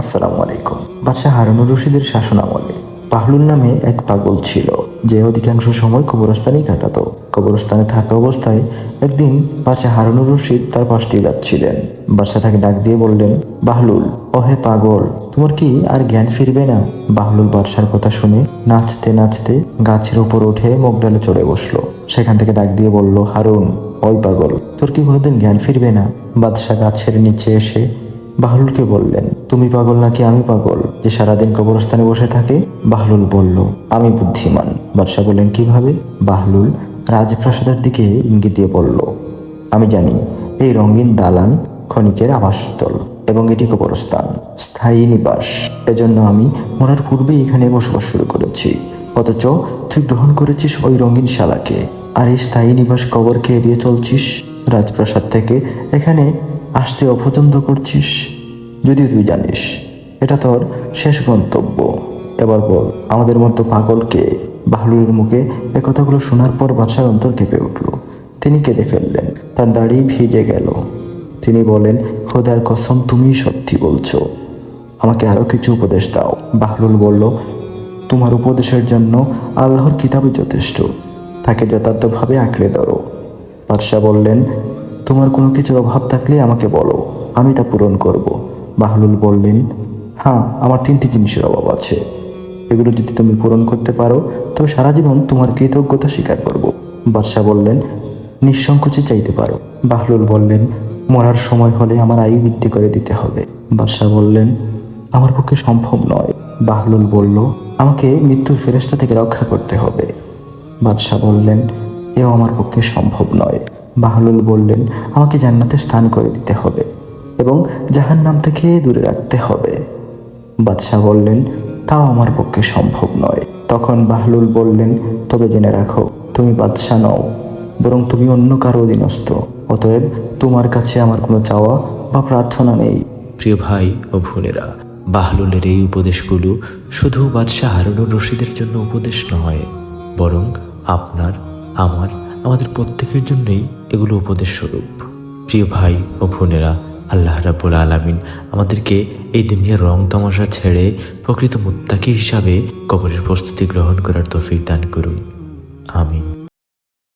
আসসালামু আলাইকুম। বাদশাহ হারুনুর রশিদের শাসন আমলে পাহলুল নামে এক পাগল ছিল, যে অধিকাংশ সময় কবরস্থানেই কাটাত। কবরস্থানে থাকা অবস্থায় একদিন বাদশাহ হারুনুর রশিদ তার পাশ দিয়ে যাচ্ছিলেন। বাদশাহ তাকে ডাক দিয়ে বললেন বাহলুল ওহে পাগল, তোমার কি আর জ্ঞান ফিরবে না? বাহলুল বাদশার কথা শুনে নাচতে নাচতে গাছের উপর উঠে মগডালে চড়ে বসল। সেখান থেকে ডাক দিয়ে বলল, হারুন, ওই পাগল, তোর কি কোনোদিন জ্ঞান ফিরবে না? বাদশাহ গাছের নিচে এসে বাহলুলকে বললেন, তুমি পাগল নাকি আমি পাগল? যে সারাদিন কবরস্থানে বসে থাকে? বাহলুল বলল, আমি বুদ্ধিমান। বাদশাহ বললেন, কীভাবে? বাহলুল রাজপ্রাসাদের দিকে ইঙ্গিত দিয়ে বলল, আমি জানি, এই রঙিন দালান ক্ষণিকের আবাসস্থল এবং এটি কবরস্থান, স্থায়ী নিবাস। এজন্য আমি মরার পূর্বেই এখানে বসবাস শুরু করেছি। অথচ তুই গ্রহণ করেছিস ওই রঙিন শালাকে। আর এই স্থায়ী নিবাস কবরকে এড়িয়ে চলছিস? রাজপ্রাসাদ থেকে এখানে আসতে অপছন্দ করছিস? যদিও তুই জানিস, এটা তোর শেষ গন্তব্য। এবার বল, আমাদের মতো পাগলকে বাহলুরের মুখে এ কথাগুলো শোনার পর বাদশার অন্তর কেঁপে উঠল। তিনি কেঁদে ফেললেন, তার দাড়ি ভিজে গেল। তিনি বলেন, খোদার কসম, তুমিই সত্যি বলছো। আমাকে আরও কিছু উপদেশ দাও। বাহলুল বলল, তোমার উপদেশের জন্য আল্লাহর কিতাবই যথেষ্ট। তাকে যথার্থভাবে আঁকড়ে ধরো। বাদশাহ বললেন তোমার কোনো কিছুর অভাব থাকলে আমাকে বলো। আমি তা পূরণ করব। বাহলুল বললেন হ্যাঁ আমার তিনটি জিনিসের অভাব আছে। এগুলো যদি তুমি পূরণ করতে পারো, তবে সারা জীবন তোমার কৃতজ্ঞতা স্বীকার করব। বাদশাহ বললেন, নিঃসংকোচে চাইতে পারো। বাহলুল বললেন, মরার সময় হলে আমার আয়ু বৃদ্ধি করে দিতে হবে। বাদশাহ বললেন, আমার পক্ষে সম্ভব নয়। বাহলুল বলল, আমাকে মৃত্যুর ফেরেস্তা থেকে রক্ষা করতে হবে। বাদশাহ বললেন, এও আমার পক্ষে সম্ভব নয়। বাহলুল বললেন, আমাকে জান্নাতে স্থান করে দিতে হবে এবং জাহান নাম থেকে দূরে রাখতে হবে। বাদশাহ বললেন, তাও আমার পক্ষে সম্ভব নয়। তখন বাহলুল বললেন, তবে জেনে রাখো, তুমি বাদশাহ নও, বরং তুমি অন্য কারও অধীনস্থ। অতএব তোমার কাছে আমার কোনো চাওয়া বা প্রার্থনা নেই। প্রিয় ভাই ও বোনেরা, বাহলুলের এই উপদেশগুলো শুধু বাদশাহ হারুনুর রশিদের জন্য উপদেশ নয়, বরং আপনার, আমার, আমাদের প্রত্যেকের জন্যই এগুলো উপদেশ স্বরূপ। প্রিয় ভাই ও বোনেরা, আল্লাহ রাবুল আলমিন আমাদেরকে এই দুনিয়ার রং তামাশা ছেড়ে প্রকৃত মুত্তাকি হিসাবে কবরের প্রস্তুতি গ্রহণ করার তৌফিক দান করুন। আমিন।